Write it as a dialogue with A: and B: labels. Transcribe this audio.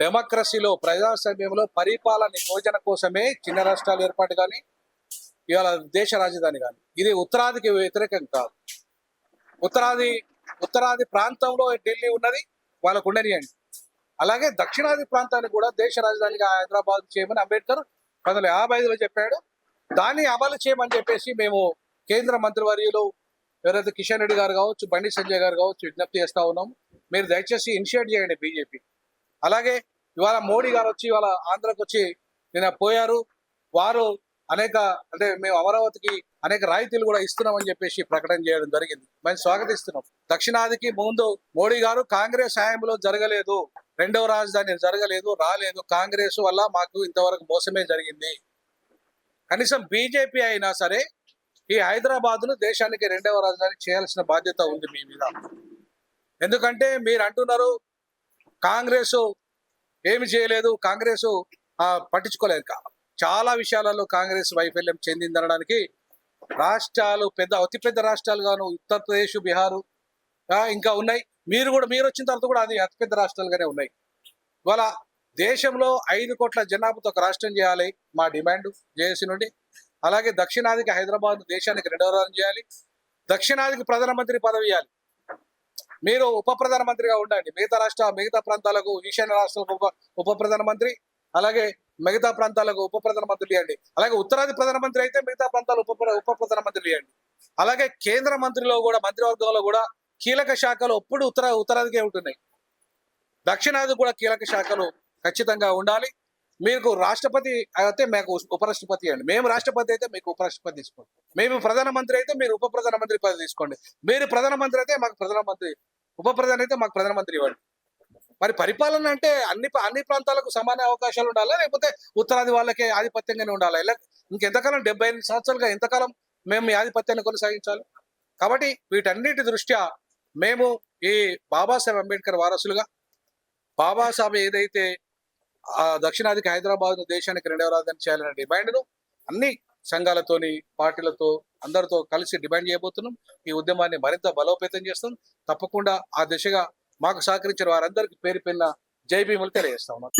A: డెమోక్రసీలో ప్రజాస్వామ్యంలో పరిపాలన యోజన కోసమే చిన్న రాష్ట్రాలు ఏర్పాటు కానీ ఇవాళ దేశ రాజధాని కానీ. ఇది ఉత్తరాదికి వ్యతిరేకం కాదు. ఉత్తరాది ఉత్తరాది ప్రాంతంలో ఢిల్లీ ఉన్నది వాళ్ళకు ఉండనియండి. అలాగే దక్షిణాది ప్రాంతాన్ని కూడా దేశ రాజధానిగా హైదరాబాద్ చేయమని అంబేద్కర్ పంతొమ్మిది వందల యాభై ఐదులో చెప్పాడు. దాన్ని అమలు చేయమని చెప్పేసి మేము కేంద్ర మంత్రివర్యులు ఎవరైతే కిషన్ రెడ్డి గారు కావచ్చు బండి సంజయ్ గారు కావచ్చు విజ్ఞప్తి చేస్తా ఉన్నాము. మీరు దయచేసి ఇనిషియేట్ చేయండి బీజేపీ అలాగే ఇవాళ మోడీ గారు వచ్చి ఇవాళ ఆంధ్రకు వచ్చి నిన్న పోయారు. వారు అనేక అంటే మేము అమరావతికి అనేక రాయితీలు కూడా ఇస్తున్నామని చెప్పేసి ప్రకటన చేయడం జరిగింది. మేము స్వాగతిస్తున్నాం. దక్షిణాదికి ముందు మోడీ గారు కాంగ్రెస్ హయాంలో జరగలేదు. రెండవ రాజధాని జరగలేదు రాలేదు. కాంగ్రెస్ వల్ల మాకు ఇంతవరకు మోసమే జరిగింది. కనీసం బీజేపీ అయినా సరే ఈ హైదరాబాద్ను దేశానికి రెండవ రాజధాని చేయాల్సిన బాధ్యత ఉంది మీ మీద. ఎందుకంటే మీరు అంటున్నారు కాంగ్రెస్ ఏమి చేయలేదు. కాంగ్రెస్ పట్టించుకోలేదు. చాలా విషయాలలో కాంగ్రెస్ వైఫల్యం చెందిందనడానికి రాష్ట్రాలు పెద్ద అతిపెద్ద రాష్ట్రాలు గాను ఉత్తరప్రదేశ్ బీహారు ఇంకా ఉన్నాయి. మీరు కూడా మీరు వచ్చిన తర్వాత కూడా అది అతిపెద్ద రాష్ట్రాలుగానే ఉన్నాయి. ఇవాళ దేశంలో ఐదు కోట్ల జనాభాతో ఒక రాష్ట్రం చేయాలి మా డిమాండ్ జేఏసీ నుండి. అలాగే దక్షిణాదికి హైదరాబాద్ దేశానికి రెండవ రాజం చేయాలి. దక్షిణాదికి ప్రధానమంత్రి పదవి ఇవ్వాలి. మీరు ఉప ప్రధానమంత్రిగా ఉండండి. మిగతా రాష్ట్ర మిగతా ప్రాంతాలకు ఈశాన్య రాష్ట్రాలకు ఉప ఉప ప్రధానమంత్రి అలాగే మిగతా ప్రాంతాలకు ఉప ప్రధానమంత్రులు ఇవ్వండి. అలాగే ఉత్తరాది ప్రధానమంత్రి అయితే మిగతా ప్రాంతాలు ఉప ఉప ప్రధానమంత్రులు ఇవ్వండి. అలాగే కేంద్ర మంత్రిలో కూడా మంత్రివర్గంలో కూడా కీలక శాఖలు ఎప్పుడు ఉత్తర ఉత్తరాదికే ఉంటున్నాయి. దక్షిణాది కూడా కీలక శాఖలు ఖచ్చితంగా ఉండాలి. మీకు రాష్ట్రపతి అయితే మీకు ఉపరాష్ట్రపతి అండి మేము రాష్ట్రపతి అయితే మీకు ఉపరాష్ట్రపతి తీసుకోండి. మేము ప్రధానమంత్రి అయితే మీరు ఉప ప్రధానమంత్రి పదవి తీసుకోండి. మీరు ప్రధానమంత్రి అయితే మాకు ప్రధానమంత్రి ఉప ప్రధాని అయితే మాకు ప్రధానమంత్రి ఇవ్వండి. మరి పరిపాలన అంటే అన్ని అన్ని ప్రాంతాలకు సమాన అవకాశాలు ఉండాలా? లేకపోతే ఉత్తరాది వాళ్ళకే ఆధిపత్యంగానే ఉండాలా? ఇలా ఇంకెంతకాలం డెబ్బై ఎనిమిది సంవత్సరాలుగా ఎంతకాలం మేము ఈ ఆధిపత్యాన్ని కొనసాగించాలి? కాబట్టి వీటన్నిటి దృష్ట్యా మేము ఈ బాబాసాహెబ్ అంబేద్కర్ వారసులుగా బాబాసాహెబ్ ఏదైతే ఆ దక్షిణాదికి హైదరాబాద్ దేశానికి రెండవ రాజధాని చేయాలనే డిమాండ్ను అన్ని సంఘాలతోని పార్టీలతో అందరితో కలిసి డిమాండ్ చేయబోతున్నాం. ఈ ఉద్యమాన్ని మరింత బలోపేతం చేస్తాం. తప్పకుండా ఆ దిశగా మాకు సహకరించిన వారందరికీ పేరు పిన్న జై భీములు తెలియజేస్తా ఉన్నాం.